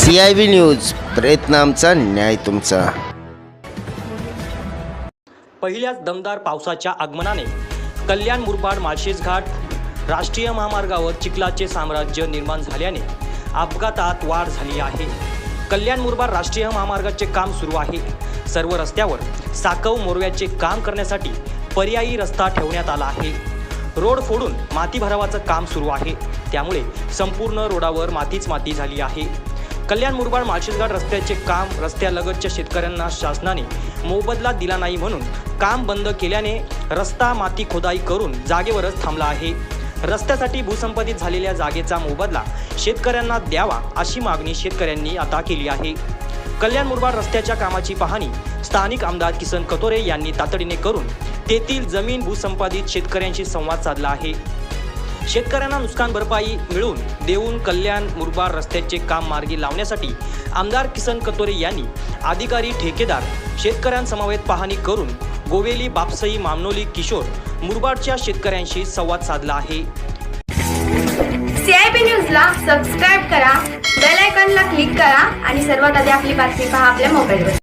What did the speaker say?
C I V news प्रयत्न आमचा न्याय तुमचा. पहिल्याच दमदार पावसाच्या आगमनाने कल्याण मुरबाड माळशेज घाट राष्ट्रीय महामार्गावर चिखलाचे साम्राज्य निर्माण झाल्याने अपघातात वाढ झाली आहे. कल्याण मुरबाड राष्ट्रीय महामार्गाचे काम सुरू आहे. सर्व रस्त्यावर साकव मोरव्याचे काम करण्यासाठी पर्यायी रस्ता ठेवण्यात आला आहे. रोड फोडून माती भरावाचं काम सुरू आहे. त्यामुळे संपूर्ण रोडावर मातीच माती झाली आहे. कल्याण मुरबाड माळशेजघाट रस्त्याचे काम रस्त्यालगतच्या शेतकऱ्यांना शासनाने मोबदला दिला नाही म्हणून काम बंद केल्याने रस्ता माती खोदाई करून जागेवरच थांबला आहे. रस्त्यासाठी भूसंपादित झालेल्या जागेचा मोबदला शेतकऱ्यांना द्यावा अशी मागणी शेतकऱ्यांनी आता केली आहे. कल्याण मुरबाड रस्त्याच्या कामाची पाहणी स्थानिक आमदार किसन कतोरे यांनी तातडीने करून तेथील जमीन भूसंपादित शेतकऱ्यांशी संवाद साधला आहे. शेतकऱ्यांना नुकसान भरपाई मिळवून देऊन कल्याण मुरबाड रस्त्याचे काम मार्गी लावण्यासाठी आमदार किसन कतोरे यांनी अधिकारी ठेकेदार शेतकऱ्यांसमवेत पाहणी करून गोवेली बापसई मामनोली किशोर मुरबाडच्या शेतकऱ्यांशी संवाद साधला आहे. सीआयबी न्यूजला सबस्क्राईब करा बेल आयकॉनला क्लिक करा आणि सर्वात आधी आपली बातमी पहा आपल्या मोबाईलवर